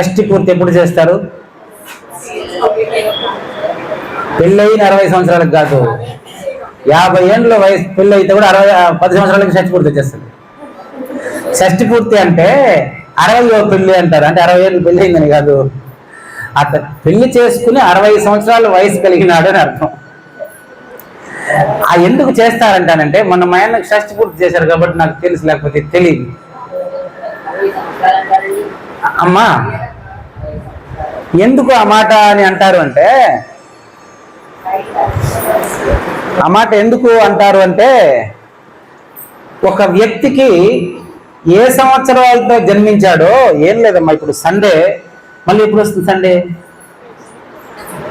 షష్ఠి పూర్తి ఎప్పుడు చేస్తారు? పెళ్ళయిన అరవై సంవత్సరాలకు కాదు. యాభై ఏండ్ల వయసు పెళ్ళి అయితే కూడా అరవై పది సంవత్సరాలకి షష్టి పూర్తి చేస్తుంది షష్ఠి పూర్తి అంటే అరవై పెళ్ళి అంటారు. అంటే అరవై ఏళ్ళు పెళ్ళి అయిందని కాదు. అతను పెళ్ళి చేసుకుని అరవై సంవత్సరాల వయసు కలిగినాడు అని అర్థం. ఆ ఎందుకు చేస్తారంటానంటే మొన్న మా ఆయనకు షష్ఠి పూర్తి చేశారు కాబట్టి నాకు తెలుసు లేకపోతే తెలియదు. అమ్మా ఎందుకు ఆ మాట అని అంటారు అంటే ఆ మాట ఎందుకు అంటారు అంటే ఒక వ్యక్తికి ఏ సంవత్సరాలతో జన్మించాడో ఏం లేదమ్మా ఇప్పుడు సండే మళ్ళీ ఎప్పుడు వస్తుంది సండే?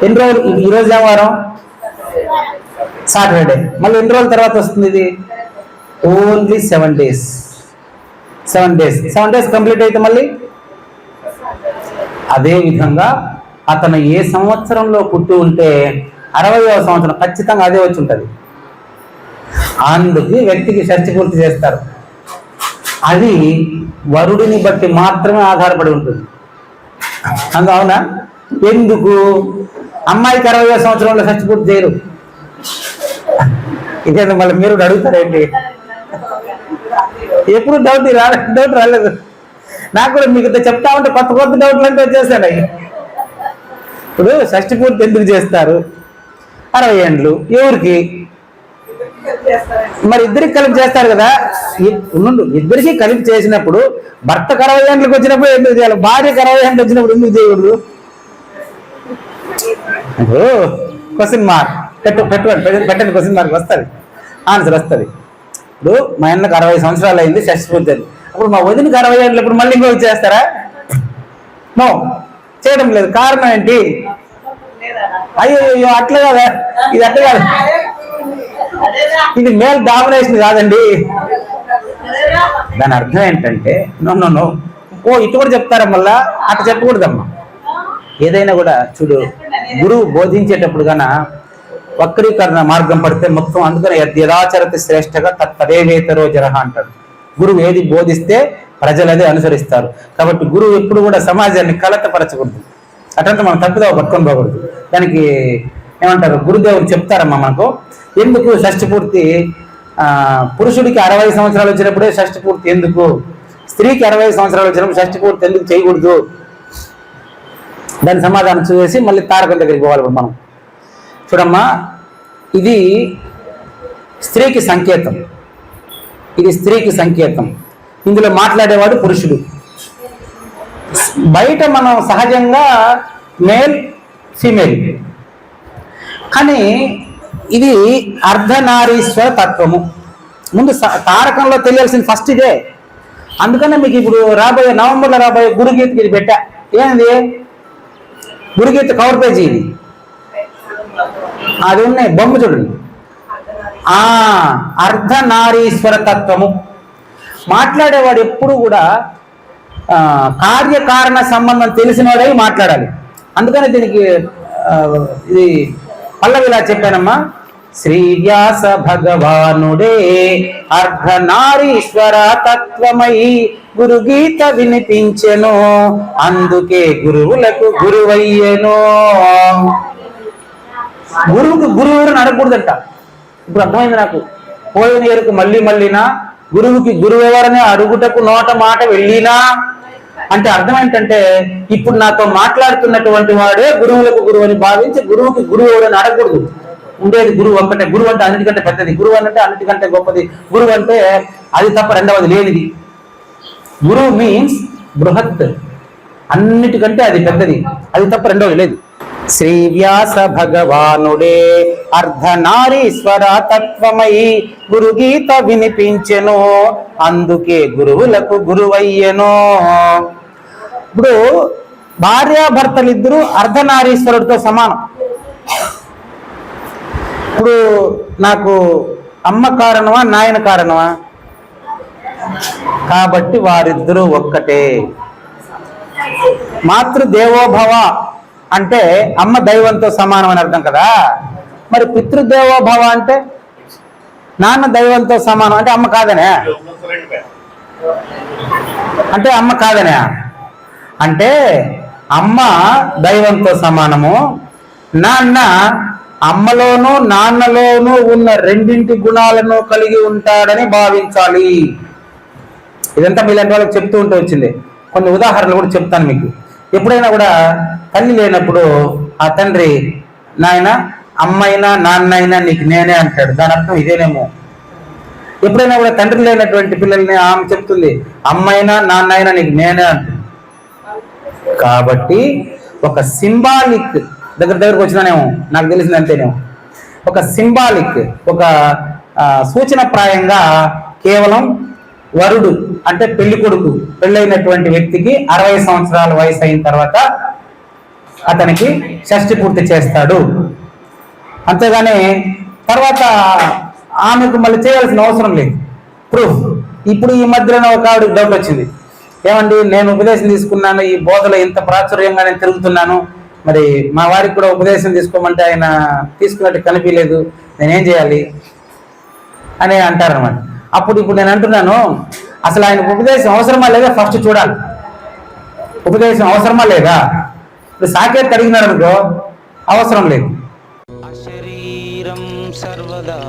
ఎన్ని రోజులు? ఈ- ఈ ఏం వారం సాటర్డే. మళ్ళీ ఎన్ని రోజుల తర్వాత వస్తుంది ఇది? Only seven days. Seven days. Seven days complete అయితే మళ్ళీ? అదే విధంగా అతను ఏ సంవత్సరంలో పుట్టి ఉంటే అరవయవ సంవత్సరం ఖచ్చితంగా అదే వచ్చి ఉంటుంది. అందుకు వ్యక్తికి షష్టి పూర్తి చేస్తారు. అది వరుడిని బట్టి మాత్రమే ఆధారపడి ఉంటుంది. అందువలన ఎందుకు? అమ్మాయికి అరవై సంవత్సరంలో షష్టి పూర్తి చేయరు. ఇదేంటి మళ్ళీ మీరు కూడా అడుగుతారేంటి? ఎప్పుడు డౌట్ రాలేదు డౌట్ రాలేదు. నాకు కూడా మీకు చెప్తా ఉంటే కొత్త కొత్త డౌట్లు అంటే వచ్చేసాడు ఇప్పుడు షష్టి పూర్తి ఎందుకు చేస్తారు? అరవై ఏండ్లు ఎవరికి? మరి ఇద్దరికి కలిపి చేస్తారు కదా. ఉండు ఇద్దరికి కలిపి చేసినప్పుడు భర్తకు అరవై ఏండ్లకు వచ్చినప్పుడు ఎందుకు చేయాలి? భార్యకు అరవై ఏండ్లు వచ్చినప్పుడు ఎందుకు చేయకూడదు? క్వశ్చన్ మార్క్ పెట్టు పెట్టుకోండి పెట్టండి, పెట్టండి క్వశ్చన్ మార్క్ వస్తుంది. ఆన్సర్ వస్తుంది. ఇప్పుడు మా అన్నకు అరవై సంవత్సరాలు అయింది షష్టి పూర్తి ఇప్పుడు అప్పుడు మా వదినకి అరవై ఏళ్ళు ఇప్పుడు మళ్ళీ ఇంకో చేస్తారా? నో చేయడం లేదు. కారణం ఏంటి? అయ్యో అయ్యో అట్లా కదా? ఇది అట్లా కాదు. ఇది మేల్ డామినేషన్ కాదండి. దాని అర్థం ఏంటంటే నో నో నో. ఓ ఇటు కూడా చెప్తారా మళ్ళా? అట్లా చెప్పకూడదమ్మా. ఏదైనా కూడా చూడు గురువు బోధించేటప్పుడు గాన వక్రీకరణ మార్గం పడితే మొత్తం అందుకని యథాచరత శ్రేష్టగా తత్ తదేవేతరో జరహ అంటాడు గురువు ఏది బోధిస్తే ప్రజలు అదే అనుసరిస్తారు. కాబట్టి గురువు ఎప్పుడు కూడా సమాజాన్ని కలతపరచకూడదు. అటంతా మనం తప్పుదోవ పట్టుకొని పోకూడదు. దానికి ఏమంటారు? గురుదేవులు చెప్తారమ్మా మనకు ఎందుకు షష్టి పూర్తి? పురుషుడికి అరవై సంవత్సరాలు వచ్చినప్పుడే షష్టి పూర్తి ఎందుకు? స్త్రీకి అరవై సంవత్సరాలు వచ్చినప్పుడు షష్టి పూర్తి ఎందుకు చేయకూడదు? దాని సమాధానం చూసి మళ్ళీ తారకం దగ్గరికి పోవాలి మనం. చూడమ్మా ఇది స్త్రీకి సంకేతం. ఇది స్త్రీకి సంకేతం. ఇందులో మాట్లాడేవాడు పురుషుడు. బయట మనం సహజంగా మేల్ ఫీమేల్. కానీ ఇది అర్ధనారీశ్వర తత్వము. ముందు తారకంలో తెలియాల్సింది ఫస్ట్ ఇదే. అందుకనే మీకు ఇప్పుడు రాబోయే నవంబర్లో రాబోయే గురుగీతకి ఇది పెట్టా. ఏంది గురుగీత కవర్ పేజీ ఇది. అది ఉన్నాయి బొమ్మ చూడండి. ఆ అర్ధనారీశ్వర తత్వము మాట్లాడేవాడు ఎప్పుడు కూడా కార్యకారణ సంబంధం తెలిసినవాడై మాట్లాడాలి. అందుకని దీనికి ఇది పల్లవిలా చెప్పానమ్మా. శ్రీ వ్యాస భగవానుడే అర్ధనారీశ్వర తత్వమై గురు గీత వినిపించెను. అందుకే గురువులకు గురువయ్యెను. గురువుకు గురువు ఎవరు అడగకూడదంట. ఇప్పుడు అర్థమైంది నాకు. పోయిన ఎరుకు మళ్ళీ మళ్ళీనా గురువుకి గురువు అడుగుటకు నోట మాట వెళ్ళినా? అంటే అర్థం ఏంటంటే ఇప్పుడు నాతో మాట్లాడుతున్నటువంటి వాడే గురువులకు గురువు అని భావించి గురువుకి గురువు ఎవరని అడగకూడదు. ఉండేది గురువు ఒక్కటే గురువు అంటే అన్నిటికంటే పెద్దది. గురువు అంటే అన్నిటికంటే గొప్పది. గురువు అంటే అది తప్ప రెండవది లేనిది. గురువు మీన్స్ బృహత్. అన్నిటికంటే అది పెద్దది. అది తప్ప రెండవది లేదు. శ్రీ వ్యాస భగవానుడే అర్ధనారీశ్వర తత్వమై గురు గీత వినిపించెను. అందుకే గురువులకు గురువయ్యెను. ఇప్పుడు భార్యాభర్తలిద్దరూ అర్ధనారీశ్వరుడితో సమానం. ఇప్పుడు నాకు అమ్మ కారణమా నాయన కారణమా? కాబట్టి వారిద్దరూ ఒక్కటే. మాతృదేవోభవ అంటే అమ్మ దైవంతో సమానం అని అర్థం కదా? మరి పితృదేవోభవ అంటే? నాన్న దైవంతో సమానం అంటే అమ్మ కాదనే? అంటే అమ్మ కాదనే? అంటే అమ్మ దైవంతో సమానము. నాన్న అమ్మలోనూ నాన్నలోనూ ఉన్న రెండింటి గుణాలను కలిగి ఉంటాడని భావించాలి. ఇదంతా మీలాంటి వాళ్ళకి చెప్తూ ఉంటూ వచ్చింది. కొన్ని ఉదాహరణలు కూడా చెప్తాను మీకు. ఎప్పుడైనా కూడా తల్లి లేనప్పుడు ఆ తండ్రి నాయన అమ్మైనా నాన్నైనా నీకు నేనే అంటాడు. దాని అర్థం ఇదేనేమో. ఎప్పుడైనా కూడా తండ్రి లేనటువంటి పిల్లల్ని ఆమె చెప్తుంది అమ్మైనా నాన్నైనా నీకు నేనే అంటుంది. కాబట్టి ఒక సింబాలిక్ దగ్గర దగ్గరకు వచ్చినానేమో నాకు తెలిసింది అంతేనేమో. ఒక సింబాలిక్ ఒక సూచన సూచనప్రాయంగా కేవలం వరుడు అంటే పెళ్ళి కొడుకు పెళ్ళైనటువంటి వ్యక్తికి అరవై సంవత్సరాల వయసు అయిన తర్వాత అతనికి షష్టి పూర్తి చేస్తాడు. అంతేగాని తర్వాత ఆమెకు మళ్ళీ చేయాల్సిన అవసరం లేదు. ప్రూఫ్. ఇప్పుడు ఈ మధ్యలో ఒక ఆవిడకి డౌట్ వచ్చింది. ఏమండి నేను ఉపదేశం తీసుకున్నాను ఈ బోధలో ఇంత ప్రాచుర్యంగా నేను తిరుగుతున్నాను. మరి మా వారికి కూడా ఉపదేశం తీసుకోమంటే ఆయన తీసుకున్నట్టు కనిపించలేదు. నేనేం చేయాలి? అని అంటారనమాట అప్పుడు ఇప్పుడు నేను అంటున్నాను అసలు ఆయన ఉపదేశం అవసరమా లేదా ఫస్ట్ చూడాలి. ఉపదేశం అవసరమా లేదా? ఇప్పుడు సాకేత్ అడిగినాడు అనుకో అవసరం లేదు. శరీరం సర్వదా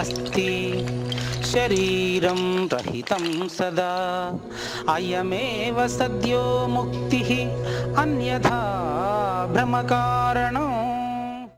అస్తి శరీరం రహితం సదా. అయమేవ సద్యో ముక్తి అన్యథా భ్రమకారణం